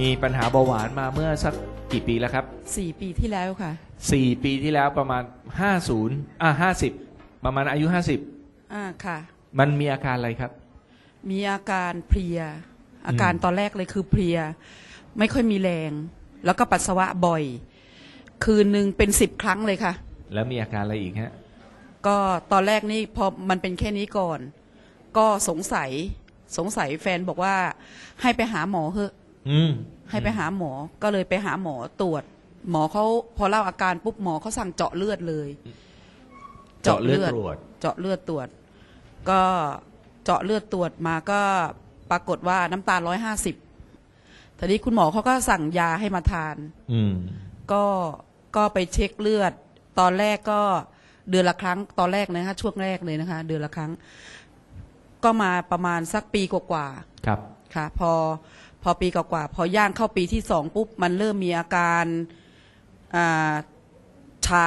มีปัญหาเบาหวานมาเมื่อสักกี่ปีแล้วครับ สี่ปีที่แล้วค่ะสี่ปีที่แล้วประมาณ50อะ50ประมาณอายุอ่าค่ะ50มันมีอาการอะไรครับ มีอาการเพลีย อาการตอนแรกเลยคือเพลีย ไม่ค่อยมีแรง แล้วก็ปัสสาวะบ่อย คืนหนึ่งเป็นสิบครั้งเลยค่ะ แล้วมีอาการอะไรอีกฮะ ก็ตอนแรกนี่พอมันเป็นแค่นี้ก่อน ก็สงสัยสงสัยแฟนบอกว่าให้ไปหาหมอเถอะ อืมให้ไปหาหมอก็เลยไปหาหมอตรวจ หมอเขาพอเล่าอาการปุ๊บหมอเขาสั่งเจาะเลือดเลย เจาะเลือดตรวจ เจาะเลือดตรวจ ก็เจาะเลือดตรวจมาก็ปรากฏว่าน้ำตาลร้อยห้าสิบทีนี้คุณหมอเขาก็สั่งยาให้มาทาน อืมก็ก็ไปเช็คเลือด ตอนแรกก็เดือนละครั้ง ตอนแรกนะคะช่วงแรกเลยนะคะ เดือนละครั้ง ก็มาประมาณสักปีกว่าๆครับ ค่ะพอพอปีกว่าๆพอย่างเข้าปีที่สองปุ๊บมันเริ่มมีอาการอ่าชา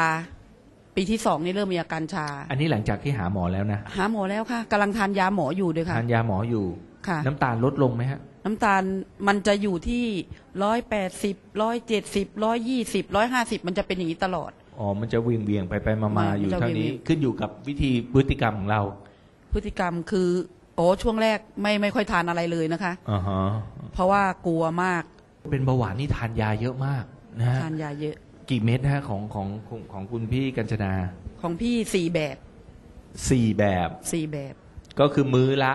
ปีที่สองนี่เริ่มมีอาการชา อันนี้หลังจากที่หาหมอแล้วนะหาหมอแล้วค่ะกำลังทานยาหมออยู่ด้วยค่ะทานยาหมออยู่ค่ะ น้ำตาลลดลงไหมฮะ น้ำตาลมันจะอยู่ที่ร้อยแปดสิบร้อยเจ็ดสิบร้อยยี่สิบร้อยห้าสิบมันจะเป็นอย่างนี้ตลอดอ๋อมันจะเวียงเวียงๆไปไปมามัมานอยู่จะเท่านี้เวียงๆขึ้นอยู่กับวิธีพฤติกรรมของเรา พฤติกรรมคือ โอ้ช่วงแรกไม่ไม่ค่อยทานอะไรเลยนะคะ อ่าฮะเพราะว่ากลัวมากเป็นเบาหวานนี่ทานยาเยอะมากนะฮะทานยาเยอะ กี่เม็ดนะฮะของของของของคุณพี่กัญจนาของพี่สี่แบบสี่แบบสี่แบบก็คือมื้อละ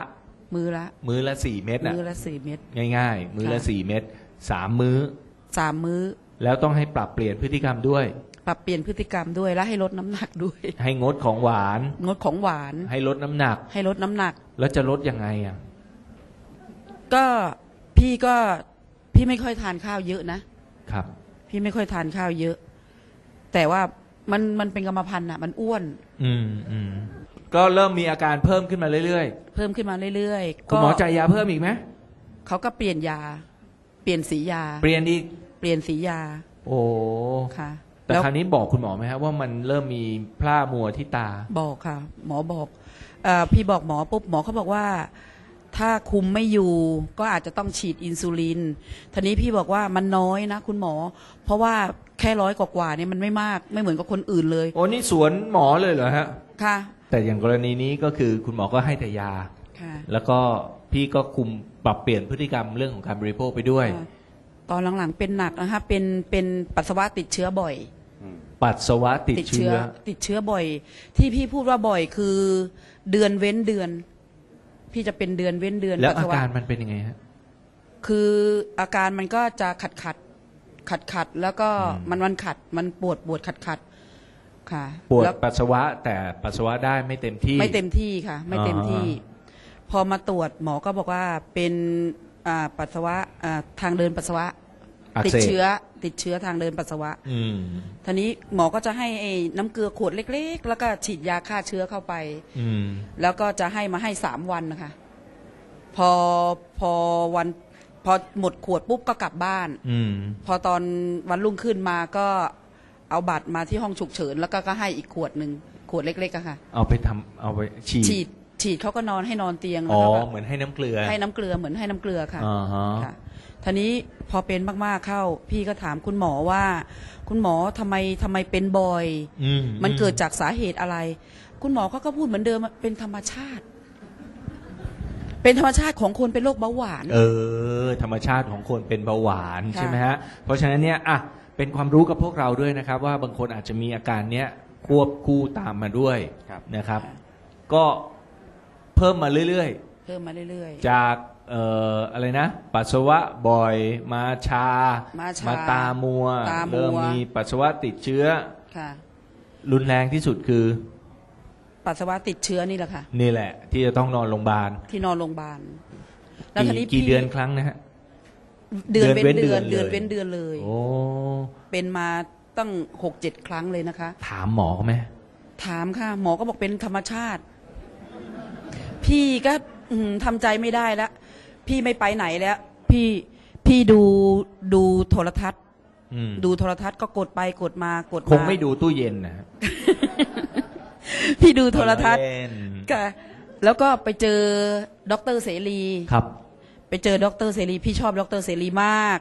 มือละมื้อละสี่เม็ดอะ มือละสี่เม็ด ง่ายๆ มื้อละค่ะ สี่เม็ดสามมื้อ สามมื้อแล้วต้องให้ปรับเปลี่ยนพฤติกรรมด้วย ปรับเปลี่ยนพฤติกรรมด้วยและให้ลดน้ำหนักด้วย ให้งดของหวาน งดของหวาน ให้ลดน้ำหนัก ให้ลดน้ำหนัก แล้วจะลดยังไงอะ ก็พี่ก็พี่ไม่ค่อยทานข้าวเยอะนะ ครับ พี่ไม่ค่อยทานข้าวเยอะ แต่ว่ามันมันเป็นกรรมพันธุ์อะ มันอ้วน อืมอืมก็เริ่มมีอาการเพิ่มขึ้นมาเรื่อยเพิ่มขึ้นมาเรื่อยๆๆ คุณหมอจ่ายยาเพิ่มอีกไหมเขาก็เปลี่ยนยา เปลี่ยนสียา เปลี่ยนอีก เปลี่ยนสียาโอ้ ค่ะ แต่แล้วคราวนี้บอกคุณหมอไหมครับว่ามันเริ่มมีพร่ามัวที่ตา บอกค่ะ หมอบอกเออพี่บอกหมอปุ๊บหมอเขาบอกว่า ถ้าคุมไม่อยู่ก็อาจจะต้องฉีดอินซูลินทีนี้พี่บอกว่ามันน้อยนะ คุณหมอ เพราะว่าแค่ร้อยกว่าๆเนี่ยมันไม่มากไม่เหมือนกับคนอื่นเลย โอ้นี่สวนหมอเลยเหรอฮะ ค่ะ แต่อย่างกรณีนี้ก็คือคุณหมอก็ให้แต่ยา ค่ะ แล้วก็พี่ก็คุมปรับเปลี่ยนพฤติกรรมเรื่องของการบริโภคไปด้วยค่ะตอนหลังๆเป็นหนักนะคะเป็นเป็นปัสสาวะติดเชื้อบ่อย ปัสสาวะติดเชื้อติดเชื้อบ่อย ที่พี่พูดว่าบ่อยคือ เดือนเว้นเดือน พี่จะเป็นเดือนเว้นเดือนแล้วปัสอาสาวะ การมันเป็นยังไงฮะ คืออาการมันก็จะขัดขัดขัดขัดๆแล้วก็อืมมันมันขัดมันปวดปวดขัดขัดๆค่ะปวดแล้วปัสสาวะแต่ปัสสาวะได้ไม่เต็มที่ ไม่เต็มที่ค่ะ ไม่เต็มที่อ่พอมาตรวจหมอก็บอกว่าเป็นอ่าปัสสาวะอ่าทางเดินปัสสาวะ อักติดเสบ เชื้อติดเชื้อทางเดินปัสสาวะอืม ทีนี้หมอก็จะให้ไอ้น้ำเกลือขวดเล็ก ๆ แล้วก็ฉีดยาฆ่าเชื้อเข้าไป อืม แล้วก็จะให้มาให้สามวันนะคะ พอพอวัน พอหมดขวดปุ๊บก็กลับบ้าน อืม พอตอนวันรุ่งขึ้นมาก็เอาบัตรมาที่ห้องฉุกเฉิน แล้วก็ก็ให้อีกขวดหนึ่งขวดเล็กๆอะค่ะ เอาไปทำเอาไปฉีดฉีด ฉีดเขาก็นอนให้นอนเตียงแล้อ๋วอก็แบบเหมือนให้น้ำเกลือให้น้ำเกลือเหมือนให้น้ำเกลือค่ะ อ่าฮะค่ะทีนี้พอเป็นมากๆเข้า พี่ก็ถามคุณหมอว่า คุณหมอทำไมทำไมเป็นบ่อย อืมมันเกิดจากสาเหตุอะไร คุณหมอเขาก็พูดเหมือนเดิมเป็นธรรมชาติ เป็นธรรมชาติของคนเป็นโรคเบาหวาน เออ ธรรมชาติของคนเป็นเบาหวานค่ะ ใช่ไหมฮะ เพราะฉะนั้นเนี่ยอะเป็นความรู้กับพวกเราด้วยนะครับ ว่าบางคนอาจจะมีอาการเนี้ยควบคู่ตามมาด้วยนะครับ ก็ เพิ่มมาเรื่อยเพิ่มมาเรื่อย ๆ จากเอ่ออะไรนะ ปัสสาวะบ่อยมาชามาชามาตามัวตามัว เริ่มมีปัสสาวะติดเชื้อ ๆค่ะ รุนแรงที่สุดคือปัสสาวะติดเชื้อนี่แหละค่ะ นี่แหละ ที่จะต้องนอนโรงพยาบาลที่นอนโรงพยาบาลแล้วกี่ทีนี้กี่พี่เดือนครั้งนะฮะ เดือนเดืเว้อนนเว้นเดือนเดืเดืออนนเลยเว้นเดือนเลยโอ้เป็นมาตั้งหกเจ็ดครั้งเลยนะคะ ถามหมอเขาไหมถามค่ะ หมอก็บอกเป็นธรรมชาติ พี่ก็อืมทำใจไม่ได้แล้ว พี่ไม่ไปไหนแล้ว พี่พี่ดูดูโทรทัศน์ อืมดูโทรทัศน์ก็กดไปกดมากดมาคงไม่ดูตู้เย็นนะฮะพี่ดูโทรทัศน์ เล่นค่ะแล้วก็ไปเจอดรเสรี ครับ ไปเจอดรเสรี พี่ชอบดรเสรีมาก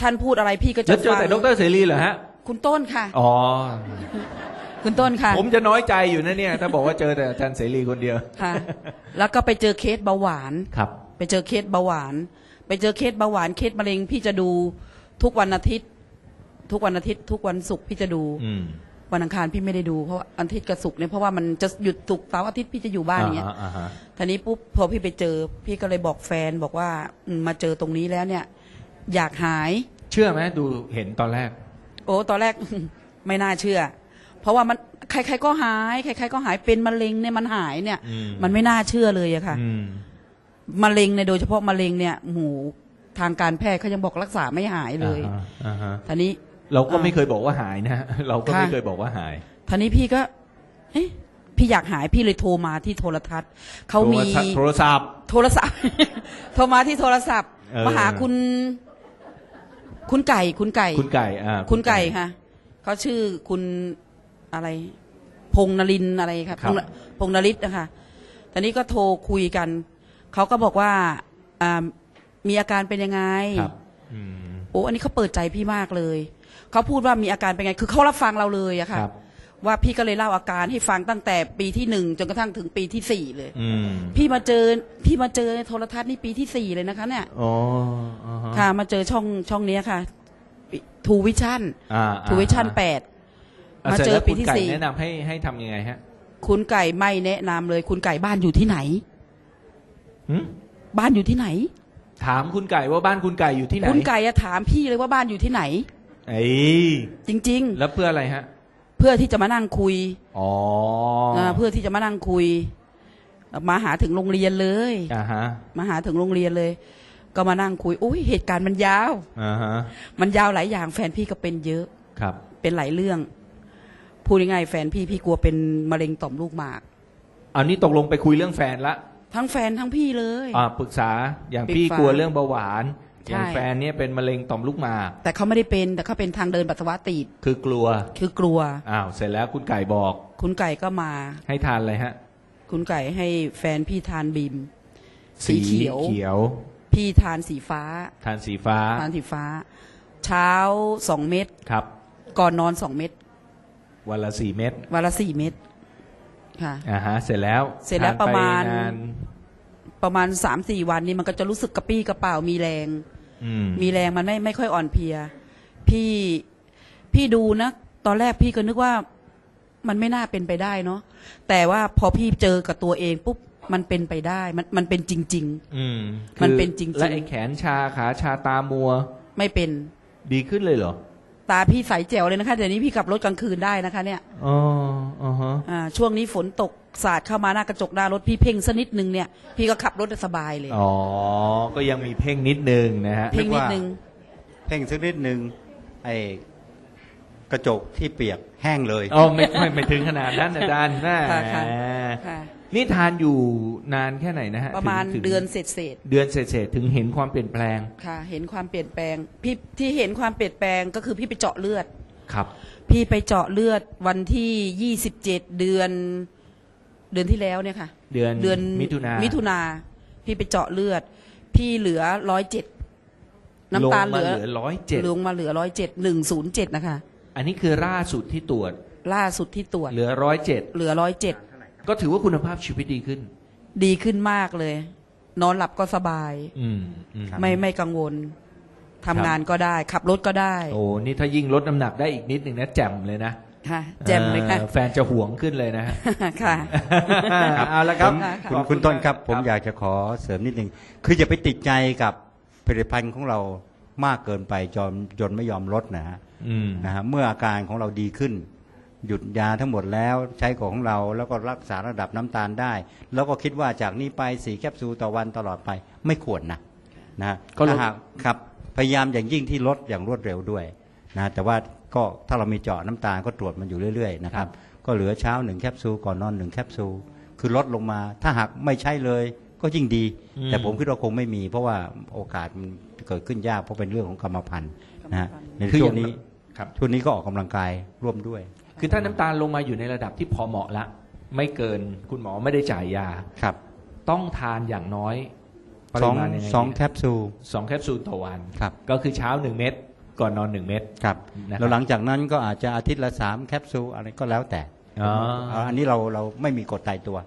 ท่านพูดอะไรพี่ก็จะแล้วเจอฟังแต่ดรเสรีเหรอฮะ คุณต้นค่ะ อ๋อ คุณต้นค่ะ ผมจะน้อยใจอยู่นะเนี่ย ถ้าบอกว่าเจอแต่อาจารย์เสรีคนเดียวค่ะ แล้วก็ไปเจอเคสเบาหวาน ครับ ไปเจอเคสเบาหวาน ไปเจอเคสเบาหวาน เคสมะเร็งพี่จะดูทุกวันอาทิตย์ ทุกวันอาทิตย์ ทุกวันศุกร์พี่จะดู อืม วันอังคารพี่ไม่ได้ดูเพราะว่าอาทิตย์กับศุกร์เนี่ยเพราะว่ามันจะหยุดศุกร์เสาร์อาทิตย์พี่จะอยู่บ้านอย่างเงี้ยอ่าอ่าฮะทีนี้ปุ๊บพอพี่ไปเจอ พี่ก็เลยบอกแฟนบอกว่าอืมมาเจอตรงนี้แล้วเนี่ย อยากหาย เชื่อไหมดูเห็นตอนแรก โอ้ตอนแรก ไม่น่าเชื่อ เพราะว่ามันใครๆก็หายใครๆก็หายเป็นมะเร็งเนี่ยมันหายเนี่ย อืม มันไม่น่าเชื่อเลยอะค่ะ อืม มะเร็งเนี่ยโดยเฉพาะมะเร็งเนี่ยหมูทางการแพทย์เขายังบอกรักษาไม่หายเลยอ่าฮะอ่าฮะทีนี้ เราก็อ่าไม่เคยบอกว่าหายนะ เราก็ไม่ค่ะ เคยบอกว่าหายทีนี้พี่ก็ เอ๊ะพี่อยากหายพี่เลยโทรมาที่โทรทัศน์เขามีโทรศัพท์โทรศัพท์ โทรมาที่โทรศัพท์เออ มาหาคุณ คุณไก่คุณไก่ คุณไก่อ่าคุณไก่ค่ะเขาชื่อคุณอะไร พงษ์นรินทร์อะไรครับครับ พงษ์นพงษ์นริศนะคะตอนนี้ก็โทรคุยกัน เขาก็บอกว่าอ่ามีอาการเป็นยังไง ครับอืมโอ้อันนี้เขาเปิดใจพี่มากเลย เขาพูดว่ามีอาการเป็นไง คือเขารับฟังเราเลยอะค่ะ ครับ ว่าพี่ก็เลยเล่าอาการให้ฟังตั้งแต่ปีที่หนึ่งจนกระทั่งถึงปีที่สี่เลย อืมพี่มาเจอพี่มาเจอในโทรทัศน์นี่ปีที่สี่เลยนะคะเนี่ยอ๋ออ่าฮะค่ะ มาเจอช่องช่องเนี้ยค่ะทูวิชั่นอ่าทูวิชั่นแปด อ่มาสร็จเจอแล้วปีที่คุณไก่สี่ แนะนำให้ให้ทำยังไงฮะคุณไก่ไม่แนะนำเลย คุณไก่บ้านอยู่ที่ไหน หึบ้านอยู่ที่ไหน ถามคุณไก่ว่าบ้านคุณไก่อยู่ที่ไหนคุณไก่อะถามพี่เลยว่าบ้านอยู่ที่ไหน เอ้ยจริง แล้วเพื่ออะไรฮะๆเพื่อที่จะมานั่งคุยอ๋อาเพื่อที่จะมานั่งคุย มาหาถึงโรงเรียนเลยอ่าฮะมาหาถึงโรงเรียนเลย ก็มานั่งคุยอุ้ยเหตุการณ์มันยาวอ่าฮะมันยาวหลายอย่างแฟนพี่ก็เป็นเยอะครับ เป็นหลายเรื่องพูดง่ายๆแฟนพี่พี่กลัวเป็นมะเร็งต่อมลูกหมากเอานี่ตกลงไปคุยเรื่องแฟนละทั้งแฟนทั้งพี่เลย อ่าปรึกษาอย่างปรึกษาพี่กลัวเรื่องเบาหวานใช่ อย่างแฟนเนี่ยเป็นมะเร็งต่อมลูกหมากแต่เขาไม่ได้เป็นแต่เขาเป็นทางเดินปัสสาวะตีบคือกลัวคือกลัว อ้าวเสร็จแล้วคุณไก่บอก คุณไก่ก็มา ให้ทานอะไรฮะ คุณไก่ให้แฟนพี่ทานบีมสีเขียวเขียว พี่ทานสีฟ้า ทานสีฟ้า ทานสีฟ้า เช้าสองเม็ดครับ ก่อนนอนสองเม็ดวันละสี่เม็ดวันละสี่เม็ดค่ะอ่าฮะ เสร็จแล้วเสร็จแล้วทนประมาณนนประมาณสามสี่วันนี้มันก็จะรู้สึกกระปี้กระเป๋ามีแรง อืมมีแรงมันไม่ไม่ค่อยอ่อนเพลีย พี่พี่ดูนะ ตอนแรกพี่ก็นึกว่ามันไม่น่าเป็นไปได้เนาะแต่ว่าพอพี่เจอกับตัวเองปุ๊บมันเป็นไปได้มันมันเป็นจริง อืมมันคือเป็นจริงๆ และไอ้แขนชาขาชาตามัว ๆ ไม่เป็น ดีขึ้นเลยเหรอ ตาพี่ใสแจ๋วเลยนะคะเดี๋ยวนี้พี่ขับรถกลางคืนได้นะคะเนี่ยอ๋ออ๋อฮะอ่าช่วงนี้ฝนตกสาดเข้ามาหน้ากระจกหน้ารถพี่เพ่งสักนิดนึงเนี่ย พี่ก็ขับรถได้สบายเลย อ๋อ ก็ยังมีเพ่งนิดนึงนะฮะเพ่งนิดนึง เพ่งสักนิดหนึ่งไอ้ กระจกที่เปียกแห้งเลย อ๋อไม่ไม่ไม่ถึงขนาดนั้นอาจารย์แม่ค่ะค่ะ ค่ะ นี่ทานอยู่นานแค่ไหนนะฮะประมาณถึงเดือนเศษเศษเดือนเศษๆถึงเห็นความเปลี่ยนแปลงๆค่ะ เห็นความเปลี่ยนแปลง พี่ที่เห็นความเปลี่ยนแปลงก็คือพี่ไปเจาะเลือด ครับ พี่ไปเจาะเลือดวันที่ยี่สิบเจ็ดเดือน เดือนที่แล้วเนี่ยค่ะ เดือนเดือนมิถุนามิถุนาพี่ไปเจาะเลือด พี่เหลือร้อยเจ็ดน้ำตาลงเหมาลือเหลือร้อยเจ็ดลงมาเหลือร้อยเจ็ดหนึ่งศูนย์เจ็ดนะคะ อันนี้คือล่าสุดที่ตรวจล่าสุดที่ตรวจเหลือร้อยเจ็ดเหลือร้อยเจ็ดก็ถือว่าคุณภาพชีวิตดีขึ้น ดีขึ้นมากเลย นอนหลับก็สบาย อืมอืม ไม่ไม่กังวลทำงานก็ได้ ขับรถก็ได้โอ้นี่ถ้ายิ่งลดน้ำหนักได้อีกนิดหนึ่งนะแจ่มเลยนะค่ะแจ่มเลยค่ะ ออแฟนจะห่วงขึ้นเลยนะฮะ ค่ะเอาละครับค่ะคุณขอบคุณต้นครับมากผมอยากจะขอเสริมนิดหนึ่งคืออย่าไปติดใจกับผลิตภัณฑ์ของเรามากเกินไปจนจนไม่ยอมลดนะฮะอืม นะฮะเมื่ออาการของเราดีขึ้น หยุดยาทั้งหมดแล้วใช้ของเราแล้วก็รักษาระดับน้ำตาลได้ แล้วก็คิดว่าจากนี้ไปสี่แคปซูลต่อวันตลอดไปไม่ควรนะนะฮะก็ลดถ้าหากครับพยายามอย่างยิ่งที่ลดอย่างรวดเร็วด้วยนะแต่ว่าก็ถ้าเรามีเจาะน้ำตาลก็ตรวจมันอยู่เรื่อยๆนะครับก็เหลือเช้าหนึ่งแคปซูลก่อนนอนหนึ่งแคปซูลคือลดลงมา ถ้าหากไม่ใช่เลยก็ยิ่งดีอืมแต่ผมคิดว่าคงไม่มี เพราะว่าโอกาสมันเกิดขึ้นยากเพราะเป็นเรื่องของกรรมพันธุ์นะฮะในคือช่อวย่างงนี้ ครับช่วงนี้ก็ออกกำลังกายร่วมด้วย คือถ้าน้ำตาลลงมาอยู่ในระดับที่พอเหมาะละ ไม่เกินคุณหมอไม่ได้จ่ายยา ครับต้องทานอย่างน้อยปสริองมาณยังไงสองเนี่ยแคปซูล สองแคปซูลต่อวัน ครับ ก็คือเช้าหนึ่งเม็ดก่อนนอนหนึ่งเม็ด ครับนะครับ แล้วหลังจากนั้นก็อาจจะอาทิตย์ละสามแคปซูลอะไรก็แล้วแต่อ๋อเอันนี้เราเราไม่มีกฎตายตัว